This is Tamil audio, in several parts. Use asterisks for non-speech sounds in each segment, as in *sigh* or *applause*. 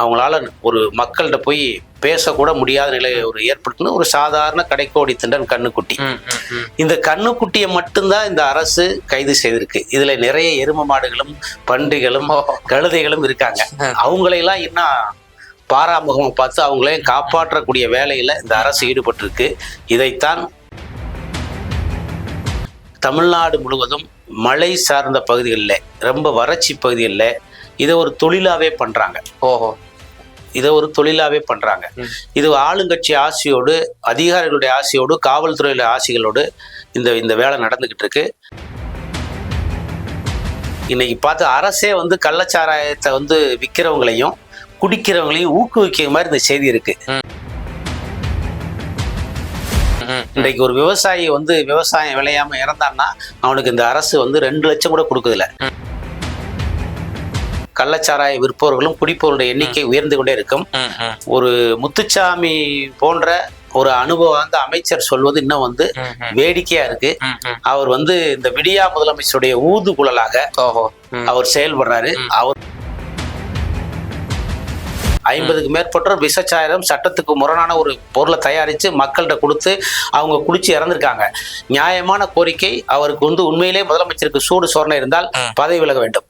அவங்களால ஒரு மக்கள்கிட்ட போய் பேசக்கூட முடியாத நிலை ஒரு ஏற்படுத்தின ஒரு சாதாரண கடைக்கோடி திண்டன் கண்ணுக்குட்டி. இந்த கண்ணுக்குட்டியை மட்டும்தான் இந்த அரசு கைது செய்திருக்கு. இதுல நிறைய எரும மாடுகளும் பன்றிகளும் கழுதைகளும் இருக்காங்க. அவங்களையெல்லாம் இன்னும் பாராமுகமாக பார்த்து அவங்களையும் காப்பாற்றக்கூடிய வேலையில இந்த அரசு ஈடுபட்டிருக்கு. இதைத்தான் தமிழ்நாடு முழுவதும் மழை சார்ந்த பகுதிகளில் ரொம்ப வறட்சி பகுதிகளில் இதை ஒரு தொழிலாவே பண்றாங்க. ஓஹோ. இதை ஒரு தொழிலாவே பண்றாங்க. இது ஆளுங்கட்சி ஆசையோடு அதிகாரிகளுடைய ஆசையோடு காவல்துறையில ஆசைகளோடு இந்த இந்த வேலை நடந்துகிட்டு இருக்கு இன்னைக்கு பார்த்து அரசே வந்து கள்ளச்சாராயத்தை வந்து விற்கிறவங்களையும் குடிக்கிறவங்களையும் ஊக்குவிக்கிற மாதிரி இந்த செய்தி இருக்கு. இன்றைக்கு ஒரு விவசாயி வந்து விவசாயம் விளையாம இறந்தான்னா அவனுக்கு இந்த அரசு வந்து ரெண்டு லட்சம் கூட கொடுக்குதில்ல கள்ளச்சாராய விற்பவர்களும் குடிப்பவர்களுடைய எண்ணிக்கை உயர்ந்து கொண்டே இருக்கும் ஒரு முத்துச்சாமி போன்ற ஒரு அனுபவம் வந்து அமைச்சர் சொல்வது இன்னும் வந்து. வேடிக்கையா இருக்கு. அவர் வந்து இந்த விடியா முதலமைச்சருடைய ஊதுகுழலாக. அவர் செயல்படுறாரு. அவர் ஐம்பதுக்கு மேற்பட்டோர் விஷச்சாயம் சட்டத்துக்கு முரணான ஒரு பொருளை தயாரித்து மக்கள்கிட்ட கொடுத்து அவங்க குடிச்சு இறந்திருக்காங்க நியாயமான கோரிக்கை அவருக்கு வந்து உண்மையிலே முதலமைச்சருக்கு சூடு சோரணை இருந்தால். பதவி விலக வேண்டும்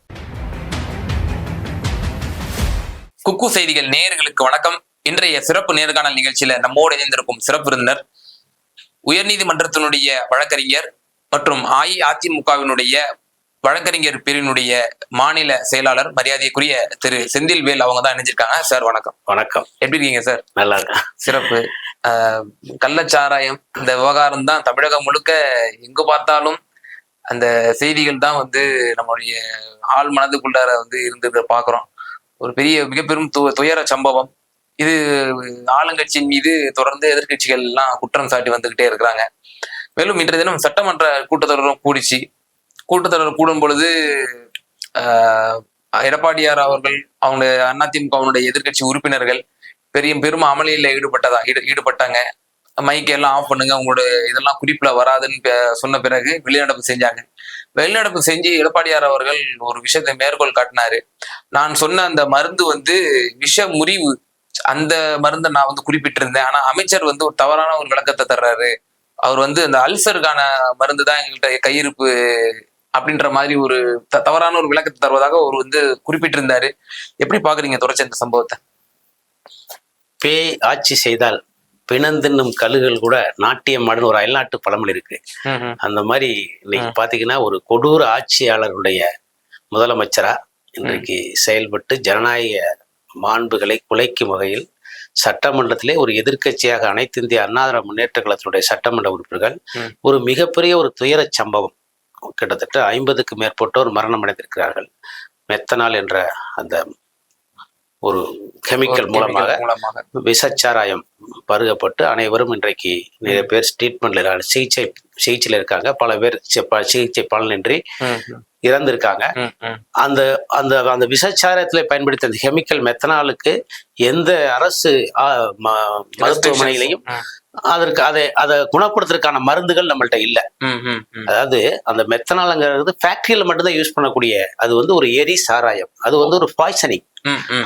குக்கு செய்திகள் நேயர்களுக்கு வணக்கம். இன்றைய சிறப்பு நேர்காணல் நிகழ்ச்சியில நம்மோடு இணைந்திருக்கும் சிறப்பு விருந்தினர் உயர்நீதிமன்றத்தினுடைய வழக்கறிஞர் மற்றும் அஇஅதிமுகவினுடைய வழக்கறிஞர் பிரிவினுடைய மாநில செயலாளர் மரியாதைக்குரிய திரு செந்தில்வேல் அவங்க தான் இணைஞ்சிருக்காங்க. சார் வணக்கம். வணக்கம். எப்படி இருக்கீங்க சார்? நல்லா இருக்கு சிறப்பு. கள்ளச்சாராயம் இந்த விவகாரம் தான் தமிழகம் முழுக்க எங்கு பார்த்தாலும் அந்த செய்திகள் தான் வந்து நம்மளுடைய ஆள் மனதுக்குள்ளார வந்து இருந்ததை பார்க்குறோம். ஒரு பெரிய மிக பெரும் து துயர சம்பவம். இது ஆளுங்கட்சியின் மீது தொடர்ந்து எதிர்க்கட்சிகள் எல்லாம் குற்றம் சாட்டி வந்துகிட்டே இருக்கிறாங்க. மேலும் இன்றைய தினம் சட்டமன்ற கூட்டத்தொடரும் கூடிச்சு. கூட்டத்தொடர் கூடும் பொழுது எடப்பாடியார் அவர்கள் அவங்க அதிமுகவினுடைய எதிர்க்கட்சி உறுப்பினர்கள் பெரிய பெரும் அமளியில் ஈடுபட்டதா ஈடுபட்டாங்க. மைக்கெல்லாம் ஆஃப் பண்ணுங்க. உங்களோட இதெல்லாம் குறிப்பில் வராதுன்னு சொன்ன பிறகு வெளிநடப்பு செஞ்சாங்க. வெளிநடப்பு செஞ்சு எடப்பாடியார் அவர்கள் ஒரு விஷயத்தை மேற்கோள் காட்டினாரு. நான் சொன்ன அந்த மருந்து வந்து விஷ முறிவு அந்த மருந்தை நான் வந்து குறிப்பிட்டிருந்தேன். ஆனா அமைச்சர் வந்து ஒரு தவறான ஒரு விளக்கத்தை தர்றாரு. அவர் வந்து அந்த அல்சருக்கான மருந்து தான் எங்கள்கிட்ட கையிருப்பு அப்படின்ற மாதிரி ஒரு த- தவறான ஒரு விளக்கத்தை தருவதாக அவர் வந்து குறிப்பிட்டிருந்தாரு. எப்படி பாக்குறீங்க தொடர்ச்சி இந்த சம்பவத்தை? பேய் ஆட்சி செய்தால் பிணந்தின்னும் கழுகுகள் கூட நாட்டியம் ஆடுன்னு ஒரு அயல்நாட்டு பழமொழி இருக்கு. அந்த மாதிரி இன்னைக்கு பாத்தீங்கன்னா ஒரு கொடூர ஆட்சியாளருடைய முதலமைச்சரா இன்றைக்கு செயல்பட்டு ஜனநாயக மாண்புகளை குலைக்கும் வகையில் சட்டமன்றத்திலே ஒரு எதிர்க்கட்சியாக அனைத்து இந்திய அண்ணாதிர முன்னேற்ற கழகத்தினுடைய சட்டமன்ற உறுப்பினர்கள். ஒரு மிகப்பெரிய ஒரு துயரச் சம்பவம். கிட்டத்தட்ட ஐம்பதுக்கு மேற்பட்டோர் மரணம் அடைந்திருக்கிறார்கள். மெத்தனால் என்ற அந்த ஒரு கெமிக்கல் மூலமாக விஷச்சாராயம் பருகப்பட்டு அனைவரும் இன்றைக்கு நிறைய பேர் ட்ரீட்மெண்ட்ல இருக்காங்க. சிகிச்சை சிகிச்சையில் இருக்காங்க. பல பேர் சிகிச்சை பலனின்றி இறந்திருக்காங்க. அந்த அந்த அந்த விஷச்சாரத்தில் பயன்படுத்திய அந்த கெமிக்கல் மெத்தனாலுக்கு எந்த அரசு மருத்துவமனையிலையும் அதற்கு அதை அதை குணப்படுத்துறதுக்கான மருந்துகள் நம்மள்ட்ட இல்லை. அதாவது அந்த மெத்தனாலுங்கிறது ஃபேக்டரியில மட்டும்தான் யூஸ் பண்ணக்கூடிய அது வந்து ஒரு எரி சாராயம் அது வந்து ஒரு பாய்சனிங்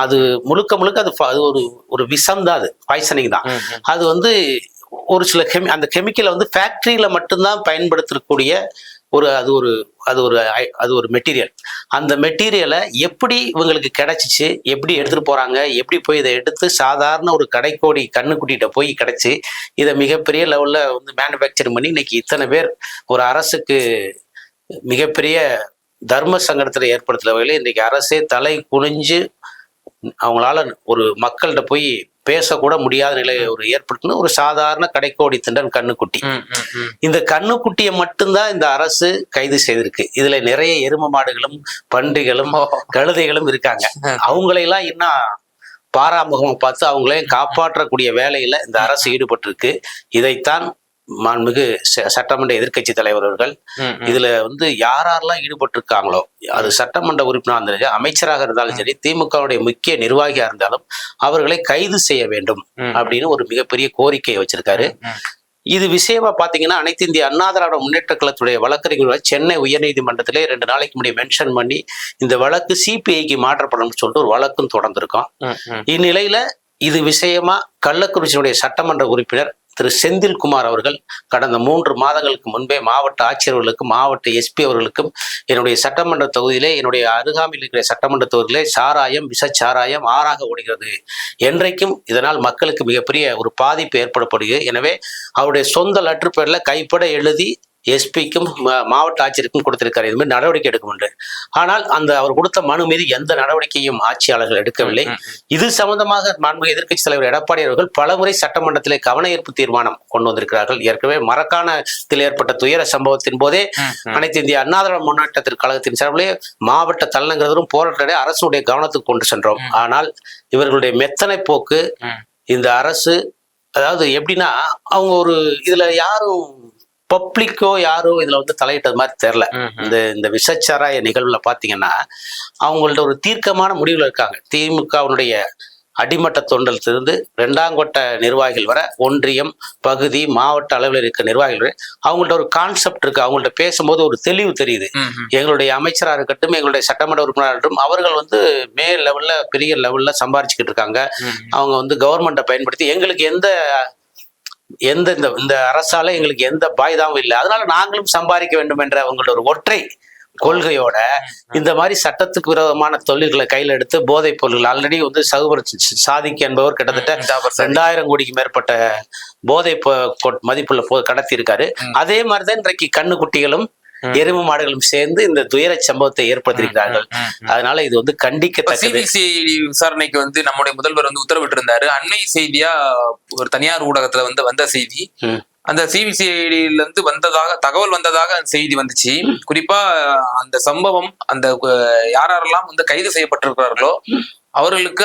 அது முழுக்க முழுக்க அது அது ஒரு ஒரு விஷம் தான் அது. பாய்சனிங் தான். அது வந்து ஒரு சில கெமி அந்த கெமிக்கலை வந்து ஃபேக்டரியில மட்டும்தான் பயன்படுத்தக்கூடிய ஒரு அது ஒரு அது ஒரு அது ஒரு மெட்டீரியல் அந்த மெட்டீரியலை எப்படி இவங்களுக்கு கிடைச்சிச்சு எப்படி எடுத்துட்டு போறாங்க எப்படி போய் இதை எடுத்து சாதாரண ஒரு கடைக்கோடி கண்ணுக்குட்டிகிட்ட போய் கிடைச்சி இதை மிகப்பெரிய லெவல்ல வந்து மேனுஃபேக்சரிங் பண்ணி இன்னைக்கு இத்தனை பேர் ஒரு அரசுக்கு மிகப்பெரிய தர்ம சங்கடத்தில் ஏற்படுத்துற வகையில் இன்றைக்கு அரசே தலை குனிஞ்சு அவங்களால ஒரு மக்கள்கிட்ட போய் பேசக்கூட முடியாத நிலை ஒரு ஏற்படுத்தின ஒரு சாதாரண கடைக்கோடி திண்டன் கண்ணுக்குட்டி. இந்த கண்ணுக்குட்டியை மட்டும்தான் இந்த அரசு கைது செய்திருக்கு. இதுல நிறைய எரும மாடுகளும் பன்றிகளும் கழுதைகளும் இருக்காங்க. அவங்களையெல்லாம் இன்னும் பாராமுகமா பார்த்து அவங்களையும் காப்பாற்றக்கூடிய வேலையில இந்த அரசு ஈடுபட்டிருக்கு. இதைத்தான் மாண்புமிகு சட்டமன்ற எதிர்க்கட்சி தலைவர் அவர்கள். இதுல வந்து யார் யாரெல்லாம் ஈடுபட்டிருக்காங்களோ அது சட்டமன்ற உறுப்பினராக இருந்தாலும் சரி, அமைச்சராக இருந்தாலும் சரி திமுகவுடைய முக்கிய நிர்வாகியா இருந்தாலும் அவர்களை கைது செய்ய வேண்டும் அப்படின்னு ஒரு மிகப்பெரிய கோரிக்கையை வச்சிருக்காரு. இது விஷயமா பாத்தீங்கன்னா அனைத்து இந்திய அண்ணா திராவிட முன்னேற்ற கழகத்துடைய வழக்கறிஞர்கள் சென்னை உயர்நீதிமன்றத்திலே ரெண்டு நாளைக்கு முன்னாடி மென்ஷன் பண்ணி இந்த வழக்கு சிபிஐக்கு மாற்றப்படணும்னு சொல்லிட்டு ஒரு வழக்கும் தொடர்ந்திருக்கோம். இந்நிலையில இது விஷயமா கள்ளக்குறிச்சியினுடைய சட்டமன்ற உறுப்பினர் திரு செந்தில்குமார் அவர்கள் கடந்த மூன்று மாதங்களுக்கு முன்பே மாவட்ட ஆட்சியர்களுக்கும் மாவட்ட எஸ்பி அவர்களுக்கும் என்னுடைய சட்டமன்ற தொகுதியிலே என்னுடைய அருகாமையில் இருக்கிற சட்டமன்ற தொகுதியிலே சாராயம் விஷ சாராயம் ஆறாக ஓடுகிறது. என்றைக்கும் இதனால் மக்களுக்கு மிகப்பெரிய ஒரு பாதிப்பு ஏற்படப்படுகிறது. எனவே அவருடைய சொந்த லெட்டர் பேரில் கைப்பட எழுதி எஸ்பிக்கும் மாவட்ட ஆட்சியருக்கும் கொடுத்திருக்காரு இது மாதிரி நடவடிக்கை எடுக்கும் என்று ஆனால் அந்த அவர் கொடுத்த மனு மீது எந்த நடவடிக்கையும் ஆட்சியாளர்கள் எடுக்கவில்லை. இது சம்பந்தமாக மாண்புமிகு எதிர்க்கட்சி தலைவர் எடப்பாடி அவர்கள் பலமுறை சட்டமன்றத்திலே கவன ஈர்ப்பு தீர்மானம் கொண்டு வந்திருக்கிறார்கள் ஏற்கனவே மரக்காணத்தில் ஏற்பட்ட துயர சம்பவத்தின் போதே. அனைத்து இந்திய அண்ணா திராவிட முன்னேற்றத்திற்கு கழகத்தின் சார்பிலே மாவட்ட தலைநகரும் போராட்டத்தை அரசுடைய கவனத்துக்கு கொண்டு சென்றோம். ஆனால் இவர்களுடைய மெத்தனை போக்கு. இந்த அரசு அதாவது எப்படின்னா அவங்க ஒரு இதுல யாரும் பப்ளிக்கோ யாரோ இதுல வந்து தலையிட்டது மாதிரி தெரியல. ம், ம். இந்த இந்த விஷச்சாராய நிகழ்வுல பாத்தீங்கன்னா அவங்கள்ட்ட ஒரு தீர்க்கமான முடிவுல இருக்காங்க. திமுகவினுடைய அடிமட்ட தொண்டலிருந்து இரண்டாங்கொட்ட நிர்வாகிகள் வர ஒன்றியம் பகுதி மாவட்ட அளவில் இருக்க நிர்வாகிகள் வரை அவங்கள்ட்ட ஒரு கான்செப்ட் இருக்கு. அவங்கள்ட்ட பேசும்போது ஒரு தெளிவு தெரியுது. ம், ம். எங்களுடைய அமைச்சரா இருக்கட்டும் எங்களுடைய சட்டமன்ற உறுப்பினராக இருக்கட்டும் அவர்கள் வந்து மேல் லெவல்ல பெரிய லெவல்ல சம்பாரிச்சுக்கிட்டு இருக்காங்க. ம், அவங்க வந்து கவர்மெண்ட்டை பயன்படுத்தி எங்களுக்கு எந்த எந்த இந்த இந்த அரசால எங்களுக்கு எந்த பாய்தாவும் இல்லை அதனால நாங்களும் சம்பாதிக்க வேண்டும் என்ற அவங்களோட ஒரு ஒற்றை கொள்கையோட இந்த மாதிரி சட்டத்துக்கு விரோதமான தொழில்களை கையில் எடுத்து போதைப் பொருள்கள் ஆல்ரெடி வந்து சகுபர் சாதிக்கு என்பவர் கிட்டத்தட்ட. ரெண்டாயிரம் கோடிக்கு மேற்பட்ட போதை மதிப்புள்ள போ கடத்தி இருக்காரு. அதே மாதிரிதான் இன்றைக்கு கண்ணுக்குட்டிகளும் ம். எருமை மாடுகளும் சேர்ந்து இந்த துயர சம்பவத்தை ஏற்படுத்தியிருக்கிறார்கள். அதனால இது வந்து கண்டிக்கத்தக்கது. சிபிசிஐடி விசாரணைக்கு வந்து நம்முடைய முதல்வர் வந்து உத்தரவிட்டிருந்தாரு. அண்மை செய்தியா ஒரு தனியார் ஊடகத்துல வந்து வந்த செய்தி. அந்த சிபிசிஐடியில இருந்து வந்ததாக தகவல் வந்ததாக அந்த செய்தி வந்துச்சு. குறிப்பா அந்த சம்பவம் அந்த யாரெல்லாம் வந்து கைது செய்யப்பட்டிருக்கிறார்களோ அவர்களுக்கு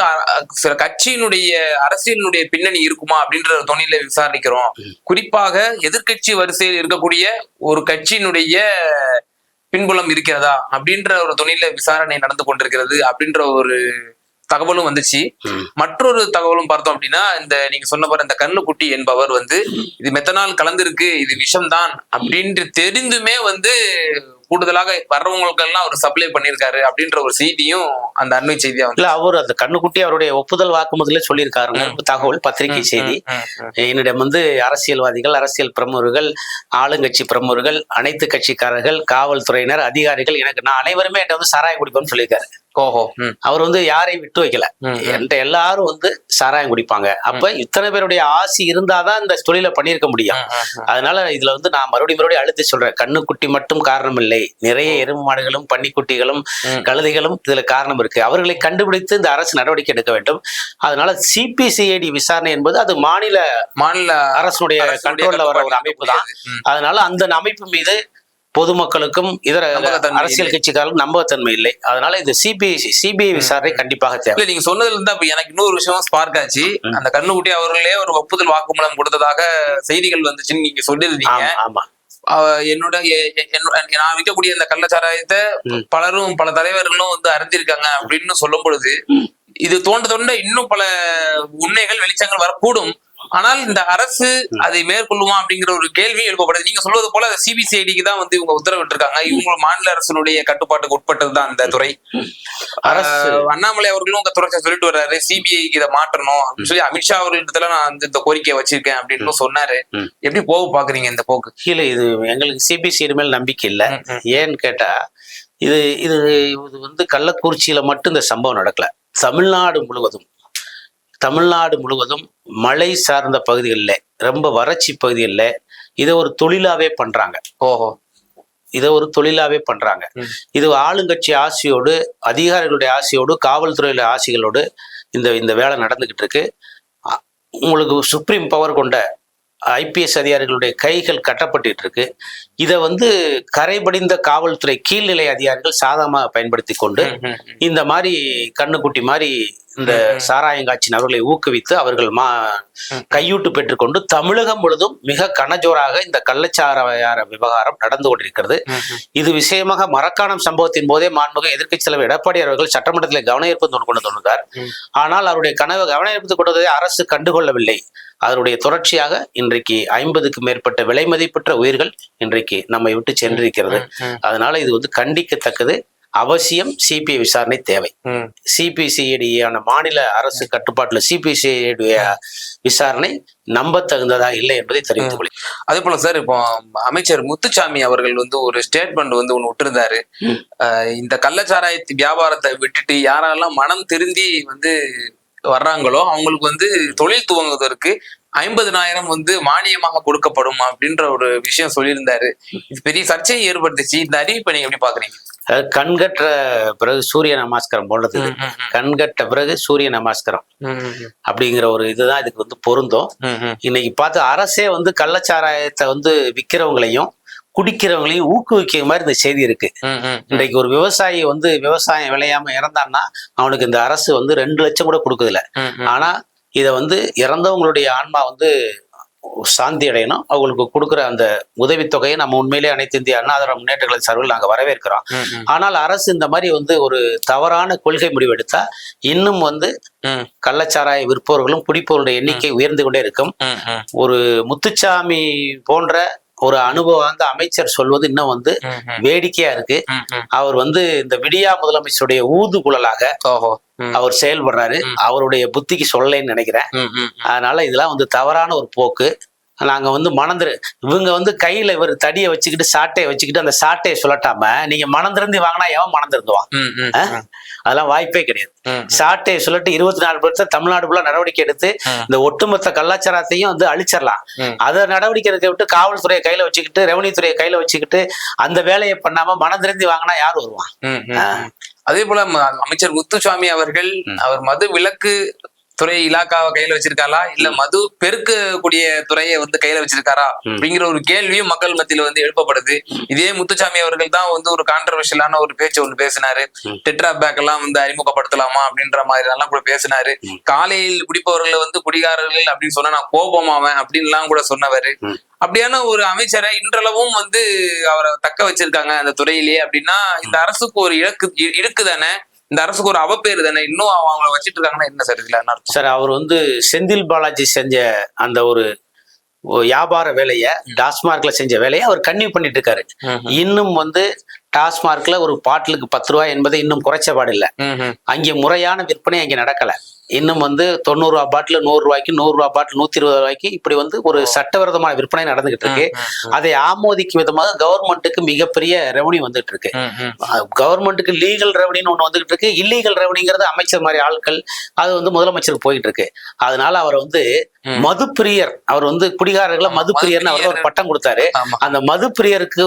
சில கட்சியினுடைய அரசியலினுடைய பின்னணி இருக்குமா அப்படின்ற துணையில விசாரிக்கிறோம் குறிப்பாக எதிர்க்கட்சி வரிசையில் இருக்கக்கூடிய ஒரு கட்சியினுடைய பின்புலம் இருக்கிறதா அப்படின்ற ஒரு துணையில விசாரணை நடந்து கொண்டிருக்கிறது அப்படின்ற ஒரு தகவலும் வந்துச்சு. மற்றொரு தகவலும் பார்த்தோம் அப்படின்னா இந்த நீங்க சொன்ன பாரு இந்த கண்ணுக்குட்டி என்பவர் வந்து இது மெத்தனால் கலந்திருக்கு இது விஷம்தான் அப்படின்ட்டு தெரிந்துமே வந்து கூடுதலாக வர்றவங்களுக்கு எல்லாம் அவர் சப்ளை பண்ணியிருக்காரு அப்படின்ற ஒரு செய்தியும் அந்த அண்மை செய்தியா இல்ல அவர் அந்த கண்ணுக்குட்டி அவருடைய ஒப்புதல் வாக்குமூலத்திலே சொல்லியிருக்காருங்க. தகவல் பத்திரிகை செய்தி. என்னிடம் வந்து அரசியல்வாதிகள் அரசியல் பிரமுகர்கள் ஆளுங்கட்சி பிரமுகர்கள் அனைத்து கட்சிக்காரர்கள் காவல்துறையினர் அதிகாரிகள் எனக்கு நான் அனைவருமே என்கிட்ட வந்து சாராயம் குடிப்போம்னு சொல்லியிருக்காரு. ஓஹோ அவர் வந்து யாரையும் விட்டு வைக்கல. என்கிட்ட எல்லாரும் வந்து சாராயம் குடிப்பாங்க. அப்ப இத்தனை பேருடைய ஆசி இருந்தாதான் இந்த தொழிலை பண்ணியிருக்க முடியும். அதனால இதுல வந்து நான் மறுபடியும் மறுபடியும் அழுத்தி சொல்றேன். கண்ணுக்குட்டி மட்டும் காரணம் இல்லை. நிறைய எருமை மாடுகளும் பன்னிக்குட்டிகளும். கழுதைகளும் இதுல காரணம் இருக்கு. அவர்களை கண்டுபிடித்து இந்த அரசு நடவடிக்கை எடுக்க வேண்டும். அதனால சிபிசிஐடி விசாரணை என்பது அது மாநில மாநில அரசுடைய கண்ட்ரோல்ல வர ஒரு அமைப்பு தான். அதனால அந்த அமைப்பு மீது பொதுமக்களுக்கும் இதர அரசியல் இல்லை. கட்சிக்காரர்களும் நம்பகத்தன்மை இல்லை. அதனால இது சிபிஐ சிபிஐ விசாரணை கண்டிப்பாக தேவை. நீங்க சொன்னதுல இருந்தா இப்ப எனக்கு இன்னொரு விஷயம் ஸ்பார்க் ஆச்சு. அந்த கண்ணுக்குட்டி அவர்களே ஒரு ஒப்புதல் வாக்குமூலம் கொடுத்ததாக செய்திகள் வந்துச்சுன்னு நீங்க சொல்லியிருந்தீங்க. ஆமா என்னோட நான் விற்கக்கூடிய இந்த கள்ளச்சாராயத்தை. பலரும் பல தலைவர்களும் வந்து அறிந்திருக்காங்க அப்படின்னு சொல்லும் பொழுது இது தோண்ட தோண்ட இன்னும் பல உண்மைகள் வெளிச்சங்கள் வரக்கூடும். ஆனால் இந்த அரசு அதை மேற்கொள்ளுமா அப்படிங்கிற ஒரு கேள்வி எழுப்பப்படுது. நீங்க சொல்வது போல சிபிசிஐடிக்கு தான் வந்து இவங்க உத்தரவிட்டிருக்காங்க. இவங்க மாநில அரசினுடைய கட்டுப்பாட்டுக்கு உட்பட்டது தான் அந்த துறை. அண்ணாமலை அவர்களும் உங்க தொடர்ச்சியா சொல்லிட்டு வர்றாரு. சிபிஐக்கு இதை மாற்றணும் அப்படின்னு சொல்லி அமித்ஷா அவர்களிடத்துல நான் வந்து இந்த கோரிக்கையை வச்சிருக்கேன் அப்படின்னு சொன்னாரு. எப்படி போக பாக்குறீங்க இந்த போக்கு? கீழே இது எங்களுக்கு சிபிசிஐடி மேல் நம்பிக்கை இல்லை. ஏன்னு கேட்டா இது இது இது வந்து கள்ளக்குறிச்சியில மட்டும் இந்த சம்பவம் நடக்கல. தமிழ்நாடு முழுவதும். தமிழ்நாடு முழுவதும் மழை சார்ந்த பகுதிகளில் ரொம்ப வறட்சி பகுதிகளில் இதை ஒரு தொழிலாவே பண்றாங்க. ஓஹோ. இதை ஒரு தொழிலாவே பண்றாங்க. இது ஆளுங்கட்சி ஆசையோடு அதிகாரிகளுடைய ஆசையோடு காவல்துறையில ஆசைகளோடு இந்த இந்த வேலை நடந்துகிட்டு இருக்கு. உங்களுக்கு சுப்ரீம் பவர் கொண்ட ஐபிஎஸ் அதிகாரிகளுடைய கைகள் கட்டப்பட்டுட்டு இருக்கு. இதை வந்து கரைபடிந்த காவல்துறை கீழ்நிலை அதிகாரிகள் சாதகமாக பயன்படுத்தி கொண்டு. இந்த மாதிரி கண்ணுக்குட்டி மாதிரி இந்த. சாராயங்காட்சி நபர்களை ஊக்குவித்து அவர்கள் மா. கையூட்டு பெற்றுக்கொண்டு தமிழகம் முழுதும் மிக கனஜோராக இந்த கள்ளச்சாராய விவகாரம் நடந்து கொண்டிருக்கிறது. இது விஷயமாக மரக்காணம் சம்பவத்தின் போதே மாண்புமிகு எதிர்க்கட்சி தலைவர் எடப்பாடி அவர்கள் சட்டமன்றத்தில் கவன ஈர்ப்பு கொண்டு வந்தார். ஆனால் அவருடைய கனவு கவன ஈர்ப்பு கொண்டதை அரசு கண்டுகொள்ளவில்லை அதனுடைய தொடர்ச்சியாக இன்றைக்கு ஐம்பதுக்கு மேற்பட்ட விலை மதிப்பற்ற உயிர்கள் இன்றைக்கு நம்மை விட்டு சென்றிருக்கிறது அதனால இது வந்து கண்டிக்கத்தக்கது அவசியம் சிபிஐ விசாரணை தேவை. சிபிசிஐடியான மாநில அரசு கட்டுப்பாட்டில் சிபிசிஐடி விசாரணை நம்ப தகுந்ததா இல்லை என்பதை தெரிவித்துக் கொள்கிறேன் அதே போல சார் இப்போ அமைச்சர் முத்துசாமி அவர்கள் வந்து ஒரு ஸ்டேட்மெண்ட் வந்து ஒண்ணு விட்டிருந்தாரு. இந்த கள்ளச்சாராய வியாபாரத்தை விட்டுட்டு யாரெல்லாம் மனம் திருந்தி வந்து வர்றாங்களோ அவங்களுக்கு வந்து தொழில் துவங்குவதற்கு ஐம்பதுனாயிரம் வந்து மானியமாக கொடுக்கப்படும் அப்படின்ற ஒரு விஷயம் சொல்லியிருந்தாரு இது பெரிய சர்ச்சையை ஏற்படுத்துச்சு இந்த அறிவிப்பை நீங்க எப்படி பாக்குறீங்க அதாவது கண்கற்ற பிறகு சூரிய நமஸ்காரம் ம். கண்கட்ட பிறகு சூரிய நமஸ்காரம் அப்படிங்கிற ஒரு இதுதான் இதுக்கு வந்து பொருந்தும். இன்னைக்கு பார்த்து அரசே வந்து கள்ளச்சாராயத்தை வந்து விற்கிறவங்களையும் குடிக்கிறவங்களையும் ஊக்குவிக்கிற மாதிரி இந்த செய்தி இருக்கு. இன்றைக்கு ஒரு விவசாயி வந்து விவசாயம் விளையாம இறந்தான்னா அவனுக்கு இந்த அரசு வந்து ரெண்டு லட்சம் கூட கொடுக்குதுல. ஆனா இதை வந்து இறந்தவங்களுடைய ஆன்மா வந்து சாந்தி அடையணும். அவங்களுக்கு கொடுக்குற அந்த உதவித்தொகையை நம்ம உண்மையிலே அனைத்து இந்திய அண்ணா திராவிட முன்னேற்ற கழக சார்பில் நாங்கள் வரவேற்கிறோம். ஆனால் அரசு இந்த மாதிரி வந்து ஒரு தவறான கொள்கை முடிவு எடுத்தா இன்னும் வந்து கள்ளச்சாராய விற்பவர்களும் குடிப்பவர்களுடைய எண்ணிக்கை உயர்ந்து கொண்டே இருக்கும். ஒரு முத்துச்சாமி போன்ற ஒரு அனுபவம் வந்து அமைச்சர் சொல்வது இன்னும் வந்து. வேடிக்கையா இருக்கு. அவர் வந்து இந்த விடியா முதலமைச்சருடைய ஊதுகுழலாக ஓஹோ ம், அவர் செயல்படுறாரு. அவருடைய புத்திக்கு சொல்லலைன்னு நினைக்கிறேன். அதனால இதெல்லாம் வந்து தவறான ஒரு போக்கு நாங்க வந்து மணந்துரு இவங்க வந்து கையில இவர் தடியை வச்சுக்கிட்டு சாட்டையை வச்சுக்கிட்டு அந்த சாட்டையை சொல்லட்டாம நீங்க மணந்திருந்து வாங்கினா எவன் மணந்திருந்துவான். அதெல்லாம் வாய்ப்பே கிடையாது சாட்டையை சொல்லிட்டு இருபத்தி நாலு பேர்த்த தமிழ்நாடு ஃபுல்லா நடவடிக்கை எடுத்து. இந்த ஒட்டுமொத்த கலாச்சாரத்தையும் வந்து அழிச்சிடலாம். அதை நடவடிக்கை எடுக்க விட்டு காவல்துறையை கையில வச்சுக்கிட்டு ரெவன்யூ துறையை கையில வச்சுக்கிட்டு அந்த வேலையை பண்ணாம மனம் திறந்து வாங்கினா யார் வருவான். அதே போல அமைச்சர் முத்துசாமி அவர்கள். அவர் மது விலக்கு துறை இலாக்காவை கையில வச்சிருக்காரா இல்ல மது பெருக்கக்கூடிய துறையை வந்து கையில வச்சிருக்காரா. அப்படிங்கிற ஒரு கேள்வியும் மக்கள் மத்தியில வந்து எழுப்பப்படுது. இதே முத்துசாமி அவர்கள் தான் வந்து ஒரு கான்ட்ரவர்ஷியலான ஒரு பேச்சு ஒன்று பேசினாரு. டெட்ரா பேக் எல்லாம் வந்து அறிமுகப்படுத்தலாமா அப்படின்ற மாதிரி எல்லாம் கூட பேசினாரு. காலையில் குடிப்பவர்களை வந்து குடிகாரர்கள் அப்படின்னு சொன்னா நான் கோபமாவேன் அப்படின்லாம் கூட சொன்னவரு. அப்படியான ஒரு அமைச்சரை இன்றளவும் வந்து அவரை தக்க வச்சிருக்காங்க அந்த துறையிலேயே அப்படின்னா இந்த அரசுக்கு ஒரு இலக்கு இ- இருக்கு தானே? இந்த அரசுக்கு ஒரு அவப்பேரு தானே? இன்னும் அவங்கள வச்சிட்டு இருக்காங்கன்னா என்ன சார் இதுல என்ன சார் அவர் வந்து செந்தில் பாலாஜி செஞ்ச அந்த ஒரு வியாபார வேலையை டாஸ்மார்க்ல செஞ்ச வேலையை அவர் கன்னியூ பண்ணிட்டு இருக்காரு இன்னும் வந்து டாஸ்மார்க்ல ஒரு பாட்டிலுக்கு பத்து ரூபாய் என்பதை இன்னும் குறைச்ச பாடில்லை அங்கே முறையான விற்பனை அங்கே நடக்கல. இன்னும் வந்து தொண்ணூறு ரூபா பாட்டில் நூறு ரூபாய்க்கு நூறு ரூபா பாட்டில் நூத்தி இருபது ரூபாய்க்கு இப்படி வந்து ஒரு சட்டவிரோதமான விற்பனை நடந்துகிட்டு இருக்கு. அதை ஆமோதிக்கும் விதமாக கவர்மெண்ட்டுக்கு மிகப்பெரிய ரெவன்யூ வந்துட்டு இருக்கு. கவர்மெண்ட்டுக்கு லீகல் ரெவன்யூன்னு ஒன்று வந்துகிட்டு இருக்கு. இல்லீகல் ரெவன்யூங்கிறது அமைச்சர் மாதிரி ஆட்கள் அது வந்து முதலமைச்சருக்கு போயிட்டு இருக்கு. அதனால அவர் வந்து ம். மது பிரியர் அவர் வந்து குடிகாரர்களை ஆமா, மது பிரியர்னு அவர் ஒரு மதுப்பிரியர். பட்டம் கொடுத்தாரு. அந்த மது பிரியருக்கு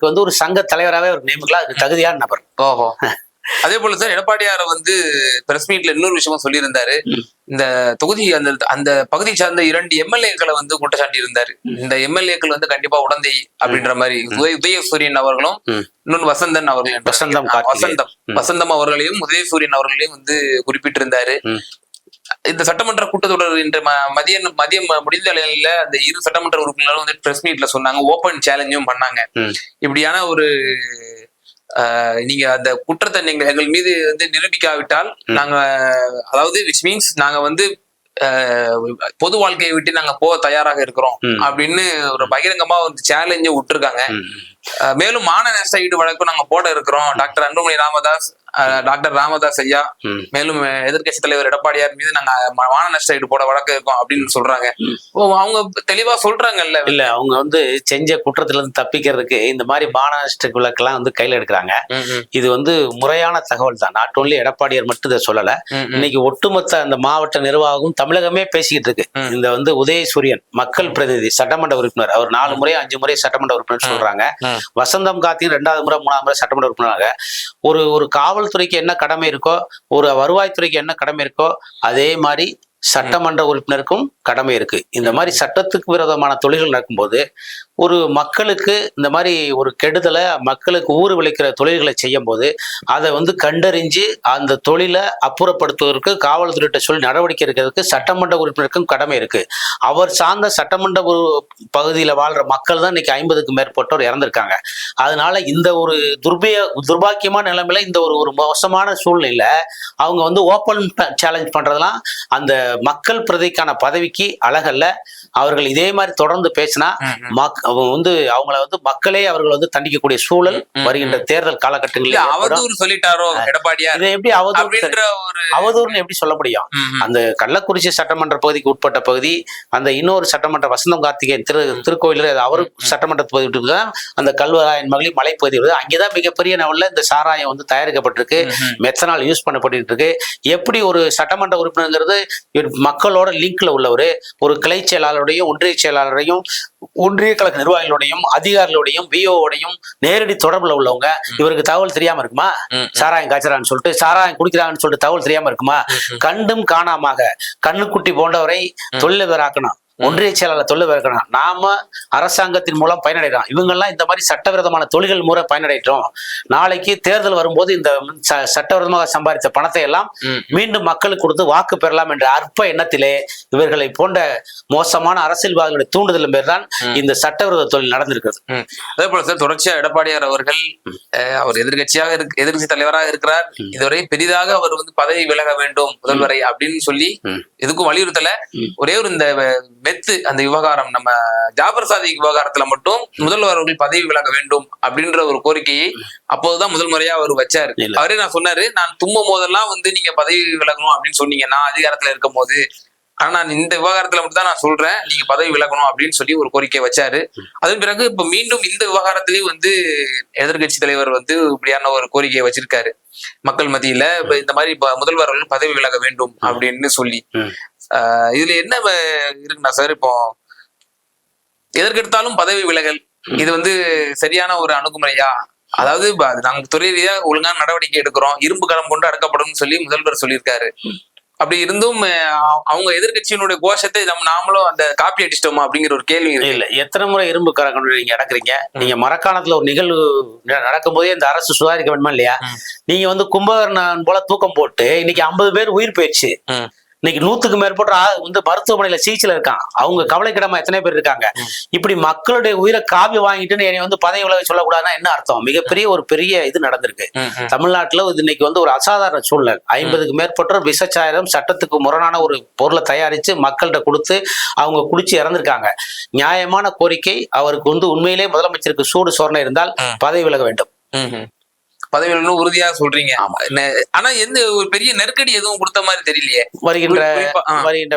வந்து ஒரு சங்க தலைவராகவே அவர் நியமிக்கலாம். அதுக்கு தகுதியான நபர். ஓஹோ. அதே போல சார் எடப்பாடியார் வந்து பிரஸ் மீட்ல இன்னொரு விஷயமும் சொல்லியிருந்தாரு. இந்த தொகுதி அந்த அந்த பகுதி சார்ந்த இரண்டு எம்எல்ஏக்களை வந்து குற்றச்சாட்டி இருந்தாரு இந்த எம்எல்ஏக்கள் வந்து கண்டிப்பா உடந்தை அப்படின்ற மாதிரி உதய உதயசூரியன் அவர்களும். இன்னொன்னு வசந்தன் அவர்கள் என்று வசந்தம். வசந்தம். வசந்தம் அவர்களையும் உதயசூரியன் அவர்களையும் வந்து குறிப்பிட்டிருந்தாரு. இந்த சட்டமன்ற கூட்டத்தொடர் இன்று ம- மதியம் முடிந்த நிலையில அந்த இரு சட்டமன்ற உறுப்பினர்களும் வந்து பிரஸ் மீட்ல சொன்னாங்க ஓபன் சேலஞ்சும் பண்ணாங்க. இப்படியான ஒரு நீங்க அந்த குற்றத்தை நீங்க எங்கள் மீது வந்து நிரூபிக்காவிட்டால். நாங்க அதாவது விச் மீன்ஸ் நாங்க வந்து பொது வாழ்க்கையை விட்டு நாங்க போக தயாராக இருக்கிறோம். அப்படின்னு ஒரு பகிரங்கமா ஒரு சேலஞ்சு விட்டுருக்காங்க மேலும் மான நஷ்ட ஈடு வழக்கும் நாங்க போட இருக்கிறோம் டாக்டர் அன்புமணி ராமதாஸ் டாக்டர் ராமதாஸ் ஐயா. மேலும் எதிர்க்கட்சி தலைவர் எடப்பாடியார் மீது நாங்க மான நஷ்ட ஈடு போட வழக்கு இருக்கோம் அப்படின்னு சொல்றாங்க. அவங்க தெளிவா சொல்றாங்கல்ல? இல்ல அவங்க வந்து செஞ்ச குற்றத்துல இருந்து தப்பிக்கிறதுக்கு இந்த மாதிரி மாநஷ்ட விளக்கெல்லாம் வந்து கையில எடுக்கிறாங்க. இது வந்து முறையான தகவல் தான். நாட் ஒன்லி எடப்பாடியார் மட்டும் இதை சொல்லல. இன்னைக்கு ஒட்டுமொத்த அந்த மாவட்ட நிர்வாகம் தமிழகமே பேசிக்கிட்டு இருக்கு. இந்த வந்து உதயசூரியன் மக்கள் பிரதிநிதி சட்டமன்ற உறுப்பினர் அவர் நாலு முறை அஞ்சு முறை சட்டமன்ற உறுப்பினர் சொல்றாங்க. வசந்தம் காத்தியும் ரெண்டாவது முறை மூணாவது முறை சட்டமன்ற உறுப்பினராக ஒரு ஒரு காவல்துறைக்கு என்ன கடமை இருக்கோ ஒரு வருவாய்த்துறைக்கு என்ன கடமை இருக்கோ அதே மாதிரி சட்டமன்ற உறுப்பினருக்கும் கடமை இருக்கு. இந்த மாதிரி சட்டத்துக்கு விரோதமான தொழில்கள் நடக்கும்போது ஒரு மக்களுக்கு இந்த மாதிரி ஒரு கெடுதலை மக்களுக்கு ஊறு விளைக்கிற தொழில்களை செய்யும் போது அதை வந்து கண்டறிஞ்சு அந்த தொழிலை அப்புறப்படுத்துவதற்கு காவல்துறையிட்ட சொல்லி நடவடிக்கை எடுக்கிறதுக்கு சட்டமன்ற உறுப்பினருக்கும் கடமை இருக்கு. அவர் சார்ந்த சட்டமன்ற பகுதியில் வாழ்ற மக்கள் தான் இன்னைக்கு ஐம்பதுக்கு மேற்பட்டோர் இறந்திருக்காங்க. அதனால இந்த ஒரு துர்பிய துர்பாக்கியமான நிலைமையில இந்த ஒரு ஒரு மோசமான சூழ்நிலையில அவங்க வந்து ஓப்பன் சேலஞ்ச் பண்றதெல்லாம் அந்த மக்கள் பிரதிக்கான பதவிக்கு அழகல்ல. அவர்கள் இதே மாதிரி தொடர்ந்து பேசினா அவங்க வந்து அவங்கள வந்து மக்களே அவர்கள் வந்து தண்டிக்கக்கூடிய சூழல் வருகின்ற தேர்தல் காலகட்டங்களில். அவதூறு சொல்லிட்டாரோ எடப்பாடியார் இதை எப்படி அவதூறு அவதூறுன்னு எப்படி சொல்ல முடியும். அந்த கள்ளக்குறிச்சி சட்டமன்ற பகுதிக்கு உட்பட்ட பகுதி அந்த இன்னொரு சட்டமன்ற வசந்தம் கார்த்திகேயன் திரு திருக்கோயிலர் அவர் சட்டமன்ற பகுதி அந்த கல்வராயன் மகளிர் மலைப்பகுதி வருது அங்கேதான் மிகப்பெரிய லெவல்ல இந்த சாராயம் வந்து தயாரிக்கப்பட்டிருக்கு. மெத்தனால் யூஸ் பண்ணப்பட்டு இருக்கு எப்படி ஒரு சட்டமன்ற உறுப்பினருங்கிறது மக்களோட லிங்க்ல உள்ளவர் ஒரு கிளை செயலாளருடையும் ஒன்றிய செயலாளரையும் ஒன்றிய கழக நிர்வாகிகளோடையும் அதிகாரிகளோடையும் விஓடையும் நேரடி தொடர்புல உள்ளவங்க இவருக்கு தகவல் தெரியாம இருக்குமா. சாராயம் காய்ச்சறான்னு சொல்லிட்டு சாராயம் குடிக்கிறாங்கன்னு சொல்லிட்டு தகவல் தெரியாம இருக்குமா? கண்டும் காணாமாக கண்ணுக்குட்டி போன்றவரை தொழிலதிபராக்கணும். ஒன்றிய செயலாளர் தொழிலதிபராக்கணும் நாம அரசாங்கத்தின் மூலம் பயனடைகிறோம் இவங்கெல்லாம் இந்த மாதிரி சட்டவிரோதமான தொழில்கள் மூலம் பயனடைகிறோம் நாளைக்கு தேர்தல் வரும்போது இந்த சட்டவிரோதமாக சம்பாதித்த பணத்தை எல்லாம். மீண்டும் மக்களுக்கு கொடுத்து வாக்கு பெறலாம் என்ற அற்ப எண்ணத்திலே இவர்களை போன்ற மோசமான அரசியல்வாதிகளுடைய தூண்டுதல் பேர் தான் இந்த சட்டவிரோத தொழில் நடந்திருக்கிறது. அதே போல சார் தொடர்ச்சியா எடப்பாடியார் அவர்கள் அவர் எதிர்கட்சியாக எதிர்கட்சி தலைவராக இருக்கிறார். இதுவரை பெரிதாக அவர் வந்து பதவி விலக வேண்டும் முதல்வரை அப்படின்னு சொல்லி ம். எதுக்கும் வலியுறுத்தல. ஒரே ஒரு இந்த மெத்து அந்த விவகாரம் நம்ம ஜாபர் சாதிக் விவகாரத்துல மட்டும் முதல்வர் அவர்கள் பதவி விலக வேண்டும் அப்படின்ற ஒரு கோரிக்கையை அப்போதுதான் முதல் முறையா அவர் வச்சாரு. அவரே நான் சொன்னாரு நான் தும்மும் போதெல்லாம் வந்து நீங்க பதவி விலகணும் அப்படின்னு சொன்னீங்க. நான் அதிகாரத்துல இருக்கும் போது ஆனா நான் இந்த விவகாரத்துல மட்டும் தான் நான் சொல்றேன். நீங்க பதவி விலகணும் அப்படின்னு சொல்லி ஒரு கோரிக்கை வச்சாரு. அதன் பிறகு இப்ப மீண்டும் இந்த விவகாரத்திலயும் வந்து எதிர்க்கட்சி தலைவர் வந்து இப்படியான ஒரு கோரிக்கையை வச்சிருக்காரு. மக்கள் மத்தியில இந்த மாதிரி இப்ப முதல்வர் அவர்கள் பதவி விலக வேண்டும் அப்படின்னு சொல்லி. இதுல என்ன இருக்குன்னா சார் இப்போ எதற்கெடுத்தாலும் பதவி விலகல். இது வந்து சரியான ஒரு அணுகுமுறையா? அதாவது நாங்க துறை ரீதியா ஒழுங்கான நடவடிக்கை எடுக்கிறோம். இரும்பு களம் கொண்டு அடக்கப்படும் சொல்லி முதல்வர் சொல்லியிருக்காரு. அப்படி இருந்தும் அவங்க எதிர்க்கட்சியினுடைய கோஷத்தை நம்ம நாமளும் அந்த காப்பி அடிச்சிட்டோமா அப்படிங்கிற ஒரு கேள்வி இருக்கு. இல்ல எத்தனை முறை இரும்பு கரக்கணும் நீங்க அடக்குறீங்க நீங்க மரக்காணத்துல ஒரு நிகழ்வு ந- நடக்கும்போதே இந்த அரசு சுதாரிக்க வேண்டுமா இல்லையா. நீங்க வந்து கும்பகர்ணன் போல தூக்கம் போட்டு இன்னைக்கு ஐம்பது பேர் உயிர் போயிடுச்சு. இன்னைக்கு நூத்துக்கு மேற்பட்ட வந்து மருத்துவமனையில சிகிச்சையில இருக்கான். அவங்க கவலைக்கிடமா எத்தனை பேர் இருக்காங்க. இப்படி மக்களுடைய உயிரை காவி வாங்கிட்டு என்னை வந்து பதவி விலக சொல்லக்கூடாதுன்னா என்ன அர்த்தம்? மிகப்பெரிய ஒரு பெரிய இது நடந்திருக்கு. தமிழ்நாட்டுல இன்னைக்கு வந்து ஒரு அசாதாரண சூழல் ஐம்பதுக்கு மேற்பட்டோர் விஷச்சாயம் சட்டத்துக்கு முரணான ஒரு பொருளை தயாரிச்சு மக்கள்கிட்ட கொடுத்து அவங்க குடிச்சு இறந்திருக்காங்க. நியாயமான கோரிக்கை அவருக்கு வந்து உண்மையிலே முதலமைச்சருக்கு சூடு சொரணை இருந்தால். பதவி விலக வேண்டும். ம்ஹும். பதவி விலகணும் உறுதியா சொல்றீங்க என்ன- ஆனா எந்த ஒரு பெரிய நெருக்கடி எதுவும் கொடுத்த மாதிரி தெரியலையே வருகின்ற. வருகின்ற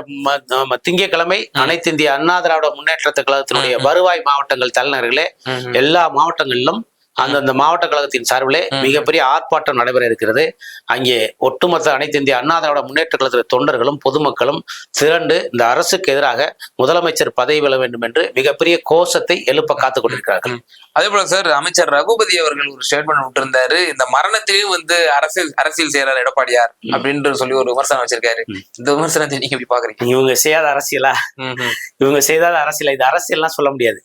திங்கட்கிழமை அனைத்து இந்திய அண்ணா திராவிட முன்னேற்ற கழகத்தினுடைய வருவாய் மாவட்டங்கள் தலைநகர்களே. எல்லா மாவட்டங்களிலும் அந்தந்த மாவட்ட கழகத்தின் சார்பிலே மிகப்பெரிய ஆர்ப்பாட்டம் நடைபெற இருக்கிறது. அங்கே ஒட்டுமொத்த அனைத்து இந்திய அண்ணா திராவிட முன்னேற்ற கழகத்தின் தொண்டர்களும் பொதுமக்களும் திரண்டு இந்த அரசுக்கு எதிராக முதலமைச்சர் பதவி விழ வேண்டும் என்று மிகப்பெரிய கோஷத்தை எழுப்ப காத்துக் கொண்டிருக்கிறார்கள். அதே போல சார் அமைச்சர் ரகுபதி அவர்கள் ஒரு ஸ்டேட்மெண்ட் விட்டிருந்தாரு. இந்த மரணத்திலையும் வந்து அரசியல் அரசியல் செய்யறாரு எடப்பாடியார் அப்படின்னு சொல்லி ஒரு விமர்சனம் வச்சிருக்காரு. இந்த விமர்சனத்தை நீங்க எப்படி பாக்குறீங்க? இவங்க செய்யாத அரசியலா. இவங்க செய்யாத அரசியலா? இது அரசியல்லாம் சொல்ல முடியாது.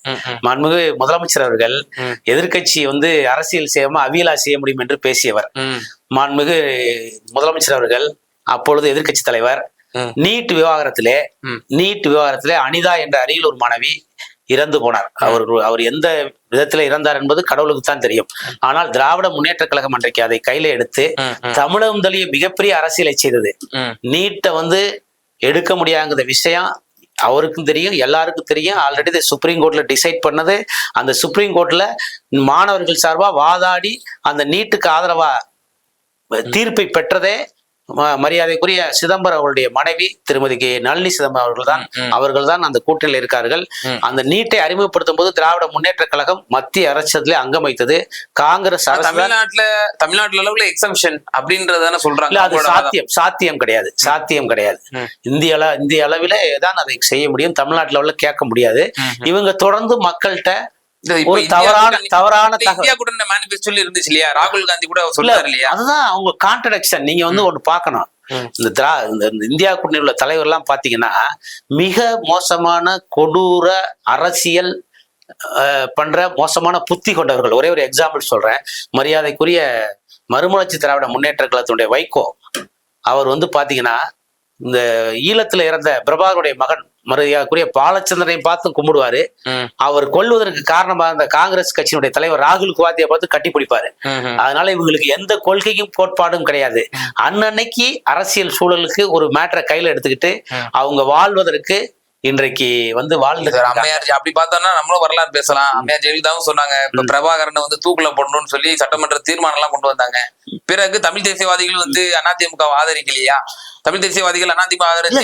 மாண்புமிகு முதலமைச்சர் அவர்கள் ம். எதிர்க்கட்சி வந்து அரசியல் செய்யாம அவியலா செய்ய முடியும் என்று பேசியவர். மாண்புமிகு முதலமைச்சர் அவர்கள் அப்பொழுது எதிர்க்கட்சி தலைவர். நீட் விவகாரத்திலே. நீட் விவகாரத்திலே அனிதா என்ற அருகில் மாணவி இறந்து போனார் அவர் அவர் எந்த விதத்துல இறந்தார் என்பது கடவுளுக்கு தான் தெரியும் ஆனால் திராவிட முன்னேற்ற கழகம் அன்றைக்கு அதை கையில எடுத்து. தமிழகம் தழிய மிகப்பெரிய அரசியலை செய்தது. நீட்டை வந்து எடுக்க முடியாங்கிற விஷயம் அவருக்கும் தெரியும் எல்லாருக்கும் தெரியும். ஆல்ரெடி சுப்ரீம் கோர்ட்ல டிசைட் பண்ணது. அந்த சுப்ரீம் கோர்ட்ல மாணவர்கள் சார்பாக வாதாடி அந்த நீட்டுக்கு ஆதரவா தீர்ப்பை பெற்றதே மரியாதைக்குரிய சிதம்பரம் அவருடைய மனைவி திருமதி கே நளினி சிதம்பரம் அவர்கள் தான். அவர்கள் தான் அந்த கூட்டணியில் இருக்கார்கள். அந்த நீட்டை அறிமுகப்படுத்தும் போது திராவிட முன்னேற்ற கழகம் மத்திய அரசியலே அங்கம் வைத்தது காங்கிரஸ் தமிழ்நாட்டுல தமிழ்நாட்டுல அளவுல எக்ஸம்ஷன் அப்படின்றதான சொல்றாங்க அது. சாத்தியம் சாத்தியம் கிடையாது சாத்தியம் கிடையாது. இந்திய இந்திய அளவில தான் அதை செய்ய முடியும் தமிழ்நாட்டு லெவல்ல கேட்க முடியாது. இவங்க தொடர்ந்து மக்கள்கிட்ட ஒரு தவறான தவறான இந்தியா கூட மேனிபெஸ்டோல இருந்துச்சு இல்லையா? ராகுல் காந்தி கூட சொல்றாரு இல்லையா? அதுதான் அவங்க கான்ட்ரடிக்ஷன் நீங்க வந்து ஒண்ணு பார்க்கணும். இந்த திரா இந்த இந்த இந்தியா கூட்டணி உள்ள தலைவர்லாம் பாத்தீங்கன்னா மிக மோசமான கொடூர அரசியல் பண்ற மோசமான புத்தி கொண்டவர்கள். ஒரே ஒரு எக்ஸாம்பிள் சொல்றேன். மரியாதைக்குரிய மறுமலர்ச்சி திராவிட முன்னேற்ற கழகத்தினுடைய வைகோ. அவர் வந்து பாத்தீங்கன்னா இந்த ஈழத்துல இறந்த பிரபாகருடைய மகன் மரியாதைக்குரிய பாலச்சந்திரனை பார்த்து கும்பிடுவாரு. அவர் கொல்வதற்கு காரணமா இருந்த காங்கிரஸ் கட்சியினுடைய தலைவர் ராகுல் குவாத்தியை பார்த்து கட்டி பிடிப்பாரு. அதனால இவங்களுக்கு எந்த கொள்கையும் கோட்பாடும் கிடையாது. அன்னன்னைக்கு அரசியல் சூழலுக்கு ஒரு மேட்டரை கையில எடுத்துக்கிட்டு. அவங்க வாழ்வதற்கு இன்றைக்கு வந்து வாழ்ந்து அம்மையார் அப்படி பார்த்தோம்னா நம்மளும் வரலாறு பேசலாம். அம்மையார் ஜெயலலிதாவும் சொன்னாங்க இப்ப பிரபாகரனை வந்து தூக்குல போடணும்னு சொல்லி சட்டமன்ற தீர்மானம் எல்லாம் கொண்டு வந்தாங்க. பிறகு தமிழ் தேசியவாதிகள் வந்து அதிமுக ஆதரிக்கலையா? தமிழ் தேசியவாதிகள் அதிமுக ஆதரிச்சு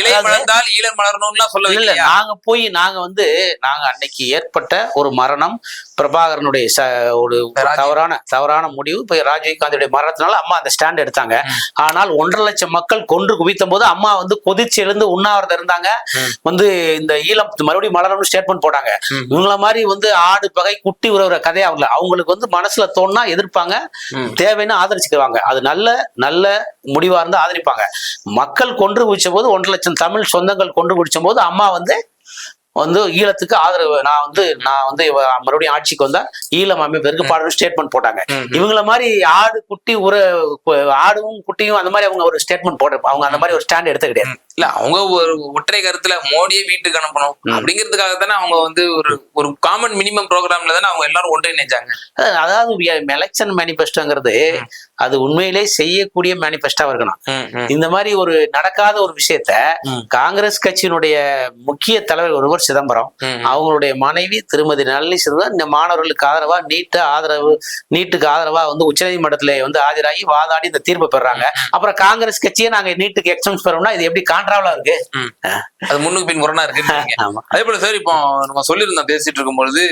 இலை மலர்ந்தால் ஈழம் மலரணும்லாம் சொல்ல இல்ல இல்லையா நாங்க போய் நாங்க வந்து நாங்க அன்னைக்கு ஏற்பட்ட ஒரு மரணம் பிரபாகரனுடைய ச- ஒரு. தவறான தவறான முடிவு இப்ப ராஜீவ்காந்தியுடைய மரணத்தினால அம்மா அந்த ஸ்டாண்ட் எடுத்தாங்க. ஆனால் ஒன்றரை லட்சம் மக்கள் கொன்று குவித்த போது அம்மா வந்து கொதிச்சு எழுந்து உண்ணாவிரதம் இருந்தாங்க. வந்து இந்த ஈழம் மறுபடியும் மலரணும்னு ஸ்டேட்மெண்ட் போட்டாங்க. இவங்கள மாதிரி வந்து ஆடு பகை குட்டி உறவுற கதையா அவங்க அவங்களுக்கு வந்து மனசுல தோணுனா எதிர்ப்பாங்க. தேவைன்னு ஆதரிச்சுக்குவாங்க அது நல்ல நல்ல முடிவா இருந்தா ஆதரிப்பாங்க மக்கள் கொன்று குவிச்ச போது ஒன்றரை லட்சம் தமிழ் சொந்தங்கள் கொன்று குவிச்ச போது அம்மா வந்து வந்து ஈழத்துக்கு ஆதரவு நான் வந்து நான் வந்து மறுபடியும் ஆட்சிக்கு வந்தா ஈழம் அமைப்பிற்கு பாடணும் ஸ்டேட்மெண்ட் போட்டாங்க. இவங்கள மாதிரி ஆடு குட்டி உர ஆடும் குட்டியும் அந்த மாதிரி அவங்க ஒரு ஸ்டேட்மெண்ட் போட அவங்க அந்த மாதிரி ஒரு ஸ்டாண்ட் எடுத்து கிடையாது இல்ல அவங்க ஒரு ஒற்றை கருத்துல மோடியை வீட்டுக்கு அனுப்பணும். அப்படிங்கிறதுக்காக தானே அவங்க வந்து ஒரு ஒரு காமன் மினிமம் ப்ரோக்ராம்ல தானே அவங்க எல்லாரும் ஒன்றிணைஞ்சாங்க அதாவது- அதாவது எலெக்ஷன் மேனிஃபெஸ்டோங்கிறது ம். அது உண்மையிலே செய்யக்கூடிய மேனிஃபெஸ்டாவா இருக்கணும். இந்த மாதிரி ஒரு நடக்காத ஒரு விஷயத்த. காங்கிரஸ் கட்சியினுடைய முக்கிய தலைவர் ஒருவர் சிதம்பரம். ம். அவங்களுடைய மனைவி திருமதி நளினி சிதம்பரம் இந்த மாணவர்களுக்கு ஆதரவா நீட்டு ஆதரவு நீட்டுக்கு ஆதரவா வந்து உச்சநீதிமன்றத்துல வந்து ஆஜராகி வாதாடி இந்த தீர்ப்பு பெறாங்க. அப்புறம் காங்கிரஸ் கட்சியே நாங்க நீட்டுக்கு எக்ஸம்ஸ் பெறோம்னா இது எப்படி கான்ட்ராவலா இருக்கு? அது முன்னுக்கு பின் முரணா இருக்கு *laughs* அதே போல சார் இப்போ நம்ம சொல்லியிருந்தோம் பேசிட்டு இருக்கும்பொழுது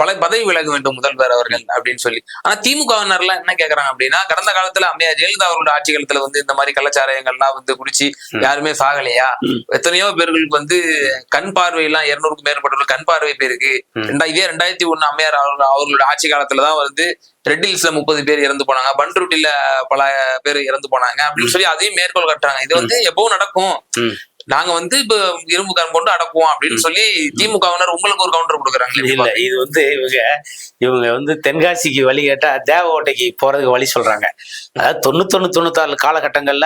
பல பதவி விலக வேண்டும் முதல்வர் அவர்கள் அப்படின்னு சொல்லி. ஆனா திமுகவினர்லாம் என்ன கேக்குறாங்க அப்படின்னா கடந்த காலத்துல அம்மையா ஜெயலலிதா அவர்களோட ஆட்சி காலத்துல வந்து இந்த மாதிரி கள்ளச்சாராயங்கள்லாம் வந்து குடிச்சு. யாருமே சாகலையா. எத்தனையோ பேர்களுக்கு வந்து கண் பார்வை எல்லாம் இருநூறுக்கும் மேற்பட்டவர்கள் கண் பார்வை பேருக்கு இதே ரெண்டாயிரத்தி ஒண்ணு அம்மையார் அவர்கள் அவர்களோட ஆட்சி காலத்துலதான் வந்து ரெட் ஹில்ஸ்ல முப்பது பேர் இறந்து போனாங்க. பண்ருட்டில பல பேர் இறந்து போனாங்க அப்படின்னு சொல்லி அதையும் மேற்கோள் கட்டுறாங்க. இது வந்து எப்பவும் நடக்கும். நாங்க வந்து இப்ப இரும்பு கரம் கொண்டு அடக்குவோம் அப்படின்னு சொல்லி திமுகவினர் உங்களுக்கு ஒரு கவுண்டர் கொடுக்குறாங்களே இல்ல இது வந்து இவங்க இவங்க வந்து தென்காசிக்கு வழி கேட்டா தேவகோட்டைக்கு போறதுக்கு வழி சொல்றாங்க. அதாவது தொண்ணூத்தொன்னு தொண்ணூத்தாறு காலகட்டங்கள்ல.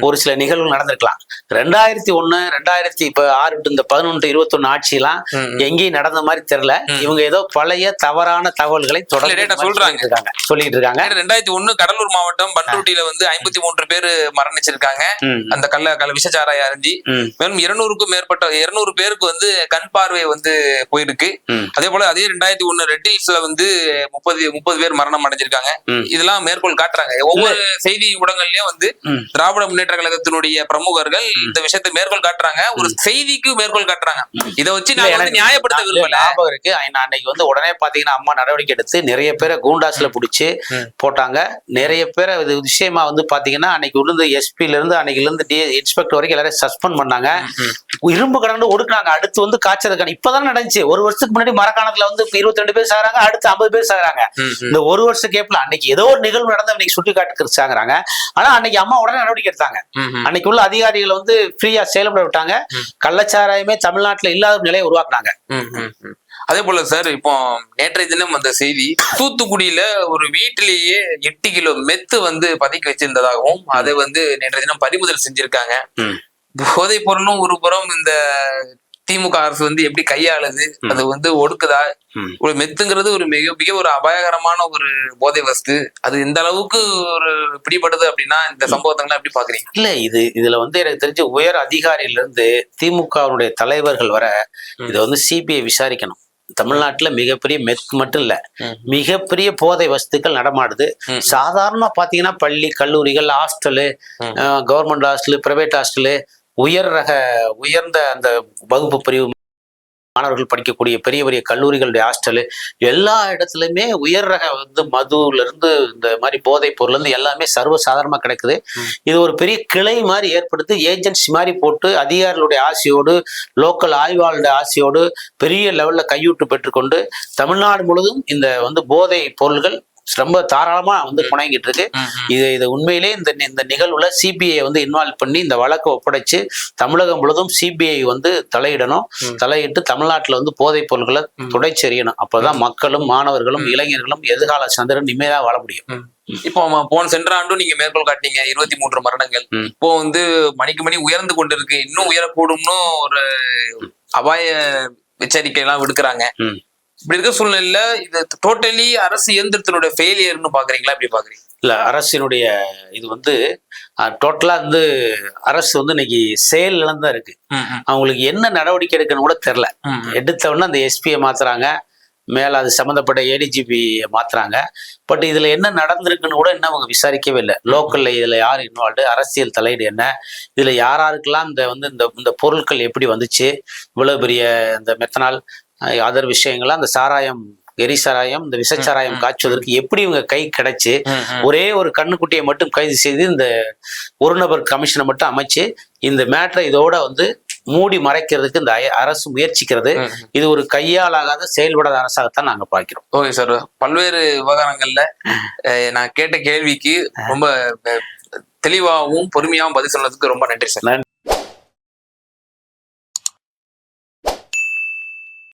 ஒரு சில நிகழ்வுகள் நடந்திருக்கலாம். ரெண்டாயிரத்தி ஒண்ணு ரெண்டாயிரத்தி இப்ப ஆறு to இந்த பதினொன்று இருபத்தொன்னு ஆட்சியெல்லாம் ம், ம். எங்கேயும் நடந்த மாதிரி தெரியல. இவங்க ஏதோ பழைய தவறான தகவல்களை தொடர்ந்து சொல்றாங்க. சொல்லிட்டு இருக்காங்க. சொல்லிட்டு இருக்காங்க. ரெண்டாயிரத்தி ஒண்ணு கடலூர் மாவட்டம் பண்ருட்டியில வந்து ஐம்பத்தி மூன்று பேர் மரணிச்சிருக்காங்க. அந்த கள்ள கள்ள விஷச்சாராய ம், மேலும் இருநூறுக்கும் மேற்பட்ட இருநூறு பேருக்கு வந்து கண் பார்வை வந்து போயிருக்கு. அதே போல அதே ரெண்டாயிரத்தி ஒண்ணு ரெட் ஹில்ஸ்ல வந்து முப்பது முப்பது பேர் மரணம் அடைஞ்சிருக்காங்க. இதெல்லாம் மேற்கோள் காட்டுறாங்க. ஒவ்வொரு செய்தி ஊடகங்கள்லயும் வந்து. திராவிட முன்னேற்ற கழகத்தினுடைய பிரமுகர்கள் இந்த விஷயத்தை மேற்கோள் காட்டுறாங்க. ஒரு செய்திக்கு மேற்கோள் காட்டுறாங்க. இதை வச்சு நான் வந்து நியாயப்படுத்த விரும்பல. ஞாபகம் இருக்கு. அன்னை- அன்னைக்கு வந்து உடனே பாத்தீங்கன்னா அம்மா நடவடிக்கை எடுத்து நிறைய பேரை கூண்டாஸ்ல புடிச்சு. போட்டாங்க. நிறைய பேரை இது விஷயமா வந்து பாத்தீங்கன்னா அன்னைக்கு இருந்து எஸ்பில இருந்து அன்னைக்கு இருந்து இன்ஸ்பெக்டர் வரைக்கும் எல்லாரும் சஸ்பெண்ட் பண்ணாங்க. இரும்பு கடந்து ஒடுக்குனாங்க அடுத்து வந்து காய்ச்சல் கண் இப்பதான் நடந்துச்சு ஒரு வருஷத்துக்கு முன்னாடி மரக்காணத்துல வந்து இருபத்தி ரெண்டு பேர் சாகுறாங்க அடுத்து ஐம்பது பேர் சாகுறாங்க. இந்த ஒரு வருஷ கேப்ல அன்னைக்கு ஏதோ ஒரு நிகழ்வு நடந்து அன்னைக்கு சுட்டி காட்டு சாகுறாங்க ஆனா அன்னைக்கு அம்மா உடனே நடவடிக்கை எடுத்தாங்க. அன்னைக்கு உள்ள அதிகாரிகளை வந்து ஃப்ரீயா செயல்பட விட்டாங்க. கள்ளச்சாராயமே தமிழ்நாட்டுல இல்லாத நிலையை உருவாக்குனாங்க. அதே போல சார் இப்போ நேற்றைய தினம் அந்த செய்தி தூத்துக்குடியில ஒரு வீட்டிலேயே எட்டு கிலோ மெத்து வந்து பதுக்கி வச்சிருந்ததாகவும் அதை வந்து நேற்றைய தினம் பறிமுதல் செஞ்சிருக்காங்க. போதைப் பொருளும் ஒரு புறம் இந்த திமுக அரசு வந்து எப்படி கையாளுது. அது வந்து ஒடுக்குதா. ஒரு மெத்துங்கிறது ஒரு மிக மிக ஒரு அபாயகரமான ஒரு போதை வஸ்து அது இந்த அளவுக்கு ஒரு பிடிபடுது அப்படின்னா இந்த சம்பவத்தங்களை எப்படி பாக்குறீங்க இல்ல இது இதுல வந்து எனக்கு தெரிஞ்ச உயர் அதிகாரியில இருந்து திமுகவுடைய தலைவர்கள் வர. இதை வந்து சிபிஐ விசாரிக்கணும் தமிழ்நாட்டுல மிகப்பெரிய மெத் மட்டும் இல்ல. மிகப்பெரிய போதை வஸ்துக்கள் நடமாடுது. சாதாரணமா பாத்தீங்கன்னா பள்ளி கல்லூரிகள் hostel. Government hostel private hostel உயர் ரக உயர்ந்த அந்த வகுப்பு பிரிவு மாணவர்கள் படிக்கக்கூடிய பெரிய பெரிய கல்லூரிகளுடைய ஹாஸ்டலு எல்லா இடத்துலையுமே உயர் ரக வந்து மதுல இருந்து இந்த மாதிரி போதைப் பொருள் இருந்து எல்லாமே சர்வசாதாரணமா கிடைக்குது. இது ஒரு பெரிய கிளை மாதிரி ஏற்படுத்தி ஏஜென்சி மாதிரி போட்டு அதிகாரிகளுடைய ஆசையோடு லோக்கல் ஆய்வாளருடைய ஆசையோடு பெரிய லெவல்ல கையூட்டு பெற்றுக்கொண்டு தமிழ்நாடு முழுவதும் இந்த வந்து போதை பொருள்கள் ரொம்ப தாராளமா வந்து புணங்கிட்டு இருக்கு. இது இது உண்மையிலே இந்த இந்த நிகழ்வுல சிபிஐ வந்து இன்வால்வ் பண்ணி இந்த வழக்கை ஒப்படைச்சு தமிழகம் முழுவதும் சிபிஐ வந்து தலையிடணும். தலையிட்டு தமிழ்நாட்டுல வந்து போதைப் பொருட்களை. துடைச்செறியணும். அப்பதான் மக்களும் மாணவர்களும் இளைஞர்களும் எதிர்கால சந்திரன் நிம்மதியா வாழ முடியும். இப்போ போன சென்ற ஆண்டும் நீங்க மேற்கோள் காட்டினீங்க இருபத்தி மூன்று மரணங்கள். இப்போ வந்து மணிக்கு மணி உயர்ந்து கொண்டு இருக்கு இன்னும் உயரக்கூடும்னு ஒரு அபாய எச்சரிக்கை எல்லாம் விடுக்கிறாங்க. இப்படி இருக்க சூழ்நிலையில இது டோட்டலி அரசு இயந்திரத்தினுடைய ஃபெயிலியர்னு பாக்குறீங்களா? எப்படி பாக்குறீங்க. இல்ல அரசினுடைய இது வந்து டோட்டலா வந்து அரசு வந்து இன்னைக்கு செயல் தான் இருக்கு. அவங்களுக்கு என்ன நடவடிக்கை எடுக்கணும்னு கூட தெரியல. ம், ம். எடுத்த உடனே அந்த எஸ்பியை மாத்துறாங்க. மேல அது சம்மந்தப்பட்ட ஏடிஜிபி மாத்துறாங்க. பட் இதுல என்ன நடந்திருக்குன்னு கூட இன்னும் அவங்க விசாரிக்கவே இல்லை. லோக்கல்ல இதுல யார் இன்வால்வ்டு அரசியல் தலையீடு என்ன? இதுல யார் யாருக்கெல்லாம் இந்த வந்து இந்த இந்த பொருட்கள் எப்படி வந்துச்சு? இவ்வளவு பெரிய இந்த மெத்தனால் அதர் விஷயங்கள்லாம் அந்த சாராயம் எரி சாராயம் இந்த விஷச்சாராயம் ம், ம். காய்ச்சுவதற்கு எப்படி இவங்க கை கிடைச்சு. ஒரே ஒரு கண்ணுக்குட்டியை மட்டும் கைது செய்து இந்த ஒரு நபர் கமிஷனை மட்டும் அமைச்சு இந்த மேட்டரை இதோட வந்து மூடி மறைக்கிறதுக்கு இந்த அரசு முயற்சிக்கிறது. இது ஒரு கையாலாகாத செயல்படாத அரசாகத்தான் நாங்க பார்க்கிறோம். Okay sir. பல்வேறு விவகாரங்கள்ல நான் கேட்ட கேள்விக்கு ரொம்ப தெளிவாகவும் பொறுமையாகவும் பதில் சொன்னதுக்கு ரொம்ப நன்றி சார்.